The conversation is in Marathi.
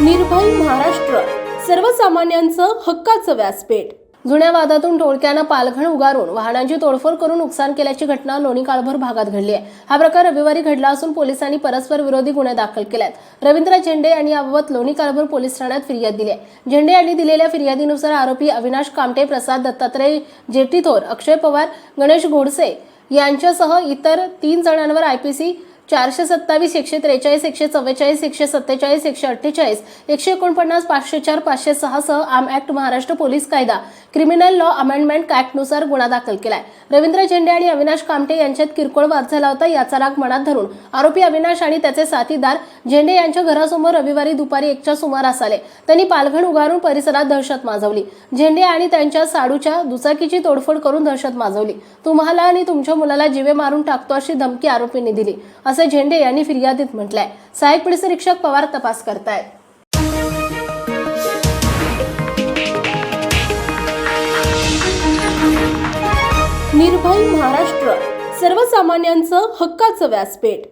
निर्भय महाराष्ट्र सर्वसामान्यांचं हक्काचं व्यासपीठ. जुन्या वादातून टोळक्यानं पालघण उगारून वाहनांची तोडफोड करून नुकसान केल्याची घटना लोणी काळभर भागात घडली आहे. हा प्रकार रविवारी घडला असून पोलिसांनी परस्पर विरोधी गुन्हे दाखल केल्यात. आहेत रवींद्र झेंडे यांनी याबाबत लोणी काळभर पोलीस ठाण्यात फिर्याद दिली आहे. झेंडे यांनी दिलेल्या फिर्यादीनुसार आरोपी अविनाश कामटे प्रसाद दत्तात्रय जेटीथोर अक्षय पवार गणेश घोडसे यांच्यासह इतर तीन जणांवर आयपीसी चारशे सत्तावीस एकशे त्रेचाळीस एकशे चव्वेचाळीस एकशे सत्तेचाळीस एकशे अठ्ठेचाळीस एकशे एकोणपन्नास पाचशे चार पाचशे सहा सह आम ऍक्ट महाराष्ट्र पोलीस कायदा क्रिमिनल लॉ अमेंडमेंट ऍक्टनुसार गुन्हा दाखल केलाय. रवींद्र झेंडे आणि अविनाश कामटे यांच्यात किरकोळ वाद झाला होता याचा राग मनात धरून आरोपी अविनाश आणि त्याचे साथीदार झेंडे यांच्या घरासमोर रविवारी दुपारी एकच्या सुमारास आले. त्यांनी पालघण उगारून परिसरात दहशत माजवली. झेंडे आणि त्यांच्या साडूच्या दुचाकीची तोडफोड करून दहशत माजवली. तुम्हाला आणि तुमच्या मुलाला जीवे मारून टाकतो अशी धमकी आरोपींनी दिली. असे झेंडे यांनी फिर्यादीत म्हटलंय. सहाय्यक पोलीस निरीक्षक पवार तपास करतायत. निर्भय महाराष्ट्र. सर्वसामान्यांचं हक्काचं व्यासपीठ.